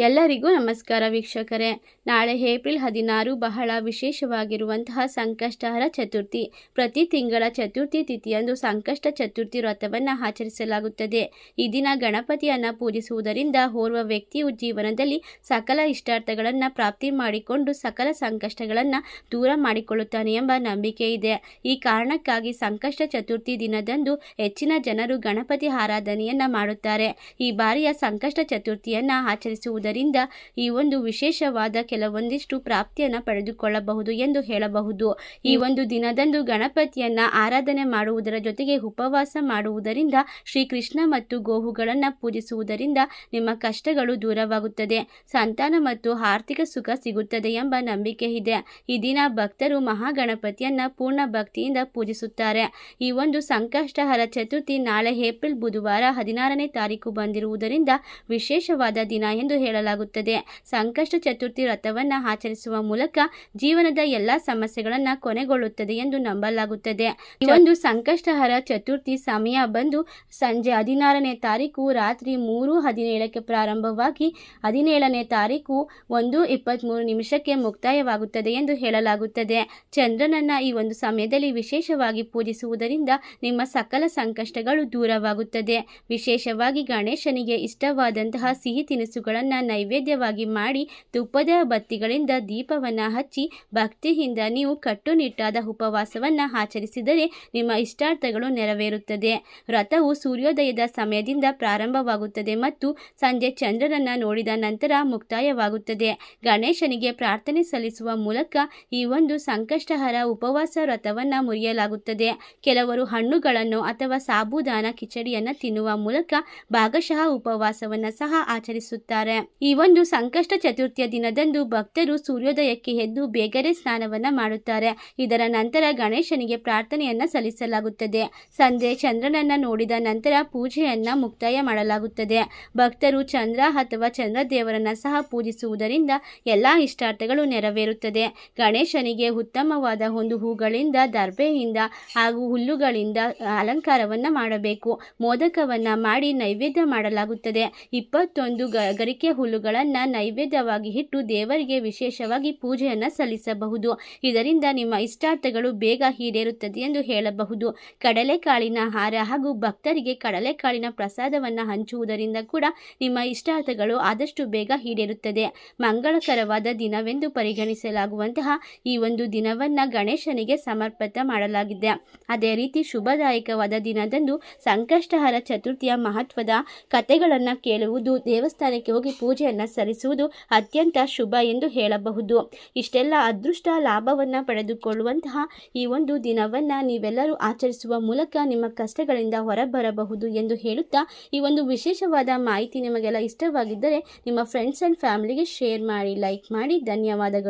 ಎಲ್ಲರಿಗೂ ನಮಸ್ಕಾರ ವೀಕ್ಷಕರೇ. ನಾಳೆ ಏಪ್ರಿಲ್ ಹದಿನಾರು ಬಹಳ ವಿಶೇಷವಾಗಿರುವಂತಹ ಸಂಕಷ್ಟಹರ ಚತುರ್ಥಿ. ಪ್ರತಿ ತಿಂಗಳ ಚತುರ್ಥಿ ತಿಥಿಯಂದು ಸಂಕಷ್ಟ ಚತುರ್ಥಿ ವ್ರತವನ್ನು ಆಚರಿಸಲಾಗುತ್ತದೆ. ಈ ದಿನ ಗಣಪತಿಯನ್ನು ಪೂಜಿಸುವುದರಿಂದ ಓರ್ವ ವ್ಯಕ್ತಿಯು ಜೀವನದಲ್ಲಿ ಸಕಲ ಇಷ್ಟಾರ್ಥಗಳನ್ನು ಪ್ರಾಪ್ತಿ ಮಾಡಿಕೊಂಡು ಸಕಲ ಸಂಕಷ್ಟಗಳನ್ನು ದೂರ ಮಾಡಿಕೊಳ್ಳುತ್ತಾನೆ ಎಂಬ ನಂಬಿಕೆ ಇದೆ. ಈ ಕಾರಣಕ್ಕಾಗಿ ಸಂಕಷ್ಟ ಚತುರ್ಥಿ ದಿನದಂದು ಹೆಚ್ಚಿನ ಜನರು ಗಣಪತಿ ಆರಾಧನೆಯನ್ನ ಮಾಡುತ್ತಾರೆ. ಈ ಬಾರಿಯ ಸಂಕಷ್ಟ ಚತುರ್ಥಿಯನ್ನ ಆಚರಿಸುವುದರಿಂದ ಈ ಒಂದು ವಿಶೇಷವಾದ ಕೆಲವೊಂದಿಷ್ಟು ಪ್ರಾಪ್ತಿಯನ್ನು ಪಡೆದುಕೊಳ್ಳಬಹುದು ಎಂದು ಹೇಳಬಹುದು. ಈ ಒಂದು ದಿನದಂದು ಗಣಪತಿಯನ್ನ ಆರಾಧನೆ ಮಾಡುವುದರ ಜೊತೆಗೆ ಉಪವಾಸ ಮಾಡುವುದರಿಂದ ಶ್ರೀಕೃಷ್ಣ ಮತ್ತು ಗೋವುಗಳನ್ನು ಪೂಜಿಸುವುದರಿಂದ ನಿಮ್ಮ ಕಷ್ಟಗಳು ದೂರವಾಗುತ್ತದೆ. ಸಂತಾನ ಮತ್ತು ಆರ್ಥಿಕ ಸುಖ ಸಿಗುತ್ತದೆ ಎಂಬ ನಂಬಿಕೆ ಇದೆ. ಈ ದಿನ ಭಕ್ತರು ಮಹಾಗಣಪತಿಯನ್ನ ಪೂರ್ಣ ಭಕ್ತಿಯಿಂದ ಪೂಜಿಸುತ್ತಾರೆ. ಈ ಒಂದು ಸಂಕಷ್ಟಹರ ಚತುರ್ಥಿ ನಾಳೆ ಏಪ್ರಿಲ್ ಬುಧವಾರ ಹದಿನಾರನೇ ತಾರೀಕು ಬಂದಿರುವುದರಿಂದ ವಿಶೇಷವಾದ ದಿನ ಎಂದು ಹೇಳಲಾಗುತ್ತದೆ. ಸಂಕಷ್ಟ ಚತುರ್ಥಿ ವ್ರತವನ್ನು ಆಚರಿಸುವ ಮೂಲಕ ಜೀವನದ ಎಲ್ಲ ಸಮಸ್ಯೆಗಳನ್ನು ಕೊನೆಗೊಳ್ಳುತ್ತದೆ ಎಂದು ನಂಬಲಾಗುತ್ತದೆ. ಈ ಒಂದು ಸಂಕಷ್ಟಹರ ಚತುರ್ಥಿ ಸಮಯ ಬಂದು ಸಂಜೆ ಹದಿನಾರನೇ ತಾರೀಕು ರಾತ್ರಿ ಮೂರು ಹದಿನೇಳಕ್ಕೆ ಪ್ರಾರಂಭವಾಗಿ ಹದಿನೇಳನೇ ತಾರೀಕು ಒಂದು ಇಪ್ಪತ್ತ್ಮೂರು ನಿಮಿಷಕ್ಕೆ ಮುಕ್ತಾಯವಾಗುತ್ತದೆ ಎಂದು ಹೇಳಲಾಗುತ್ತದೆ. ಚಂದ್ರನನ್ನ ಈ ಒಂದು ಸಮಯದಲ್ಲಿ ವಿಶೇಷವಾಗಿ ಪೂಜಿಸುವುದರಿಂದ ನಿಮ್ಮ ಸಕಲ ಸಂಕಷ್ಟಗಳು ದೂರವಾಗುತ್ತದೆ. ವಿಶೇಷವಾಗಿ ಗಣೇಶನಿಗೆ ಇಷ್ಟವಾದಂತಹ ಸಿಹಿ ತಿನಿಸುಗಳನ್ನು ನೈವೇದ್ಯವಾಗಿ ಮಾಡಿ ತುಪ್ಪದ ಬತ್ತಿಗಳಿಂದ ದೀಪವನ್ನು ಹಚ್ಚಿ ಭಕ್ತಿಯಿಂದ ನೀವು ಕಟ್ಟುನಿಟ್ಟಾದ ಉಪವಾಸವನ್ನು ಆಚರಿಸಿದರೆ ನಿಮ್ಮ ಇಷ್ಟಾರ್ಥಗಳು ನೆರವೇರುತ್ತದೆ. ವ್ರತವು ಸೂರ್ಯೋದಯದ ಸಮಯದಿಂದ ಪ್ರಾರಂಭವಾಗುತ್ತದೆ ಮತ್ತು ಸಂಜೆ ಚಂದ್ರನನ್ನು ನೋಡಿದ ನಂತರ ಮುಕ್ತಾಯವಾಗುತ್ತದೆ. ಗಣೇಶನಿಗೆ ಪ್ರಾರ್ಥನೆ ಸಲ್ಲಿಸುವ ಮೂಲಕ ಈ ಒಂದು ಸಂಕಷ್ಟಹರ ಉಪವಾಸ ವ್ರತವನ್ನು ಮುರಿಯಲಾಗುತ್ತದೆ. ಕೆಲವರು ಹಣ್ಣುಗಳನ್ನು ಅಥವಾ ಸಾಬುದಾನ ಕಿಚಡಿಯನ್ನು ತಿನ್ನುವ ಮೂಲಕ ಭಾಗಶಃ ಉಪವಾಸವನ್ನು ಸಹ ಆಚರಿಸುತ್ತಾರೆ. ಈ ಒಂದು ಸಂಕಷ್ಟ ಚತುರ್ಥಿಯ ದಿನದಂದು ಭಕ್ತರು ಸೂರ್ಯೋದಯಕ್ಕೆ ಎದ್ದು ಬೇಗನೆ ಸ್ನಾನವನ್ನ ಮಾಡುತ್ತಾರೆ. ಇದರ ನಂತರ ಗಣೇಶನಿಗೆ ಪ್ರಾರ್ಥನೆಯನ್ನ ಸಲ್ಲಿಸಲಾಗುತ್ತದೆ. ಸಂಜೆ ಚಂದ್ರನನ್ನ ನೋಡಿದ ನಂತರ ಪೂಜೆಯನ್ನ ಮುಕ್ತಾಯ ಮಾಡಲಾಗುತ್ತದೆ. ಭಕ್ತರು ಚಂದ್ರ ಅಥವಾ ಚಂದ್ರ ದೇವರನ್ನ ಸಹ ಪೂಜಿಸುವುದರಿಂದ ಎಲ್ಲಾ ಇಷ್ಟಾರ್ಥಗಳು ನೆರವೇರುತ್ತದೆ. ಗಣೇಶನಿಗೆ ಉತ್ತಮವಾದ ಒಂದು ಹೂಗಳಿಂದ ದರ್ಬೆಯಿಂದ ಹಾಗೂ ಹುಲ್ಲುಗಳಿಂದ ಅಲಂಕಾರವನ್ನ ಮಾಡಬೇಕು. ಮೋದಕವನ್ನ ಮಾಡಿ ನೈವೇದ್ಯ ಮಾಡಲಾಗುತ್ತದೆ. ಇಪ್ಪತ್ತೊಂದು ಗರಿಕೆ ಹುಲ್ಲುಗಳನ್ನು ನೈವೇದ್ಯವಾಗಿ ಇಟ್ಟು ದೇವರಿಗೆ ವಿಶೇಷವಾಗಿ ಪೂಜೆಯನ್ನು ಸಲ್ಲಿಸಬಹುದು. ಇದರಿಂದ ನಿಮ್ಮ ಇಷ್ಟಾರ್ಥಗಳು ಬೇಗ ಈಡೇರುತ್ತದೆ ಎಂದು ಹೇಳಬಹುದು. ಕಡಲೆಕಾಳಿನ ಹಾರ ಹಾಗೂ ಭಕ್ತರಿಗೆ ಕಡಲೆಕಾಳಿನ ಪ್ರಸಾದವನ್ನು ಹಂಚುವುದರಿಂದ ಕೂಡ ನಿಮ್ಮ ಇಷ್ಟಾರ್ಥಗಳು ಆದಷ್ಟು ಬೇಗ ಈಡೇರುತ್ತದೆ. ಮಂಗಳಕರವಾದ ದಿನವೆಂದು ಪರಿಗಣಿಸಲಾಗುವಂತಹ ಈ ಒಂದು ದಿನವನ್ನ ಗಣೇಶನಿಗೆ ಸಮರ್ಪಿತ ಮಾಡಲಾಗಿದೆ. ಅದೇ ರೀತಿ ಶುಭದಾಯಕವಾದ ದಿನದಂದು ಸಂಕಷ್ಟಹರ ಚತುರ್ಥಿಯ ಮಹತ್ವದ ಕಥೆಗಳನ್ನು ಕೇಳುವುದು ದೇವಸ್ಥಾನಕ್ಕೆ ಹೋಗಿ ಪೂಜೆಯನ್ನು ಸಲ್ಲಿಸುವುದು ಅತ್ಯಂತ ಶುಭ ಎಂದು ಹೇಳಬಹುದು. ಇಷ್ಟೆಲ್ಲ ಅದೃಷ್ಟ ಲಾಭವನ್ನು ಪಡೆದುಕೊಳ್ಳುವಂತಹ ಈ ಒಂದು ದಿನವನ್ನು ನೀವೆಲ್ಲರೂ ಆಚರಿಸುವ ಮೂಲಕ ನಿಮ್ಮ ಕಷ್ಟಗಳಿಂದ ಹೊರಬರಬಹುದು ಎಂದು ಹೇಳುತ್ತಾ ಈ ಒಂದು ವಿಶೇಷವಾದ ಮಾಹಿತಿ ನಿಮಗೆಲ್ಲ ಇಷ್ಟವಾಗಿದ್ದರೆ ನಿಮ್ಮ ಫ್ರೆಂಡ್ಸ್ ಆ್ಯಂಡ್ ಫ್ಯಾಮಿಲಿಗೆ ಶೇರ್ ಮಾಡಿ ಲೈಕ್ ಮಾಡಿ. ಧನ್ಯವಾದಗಳು.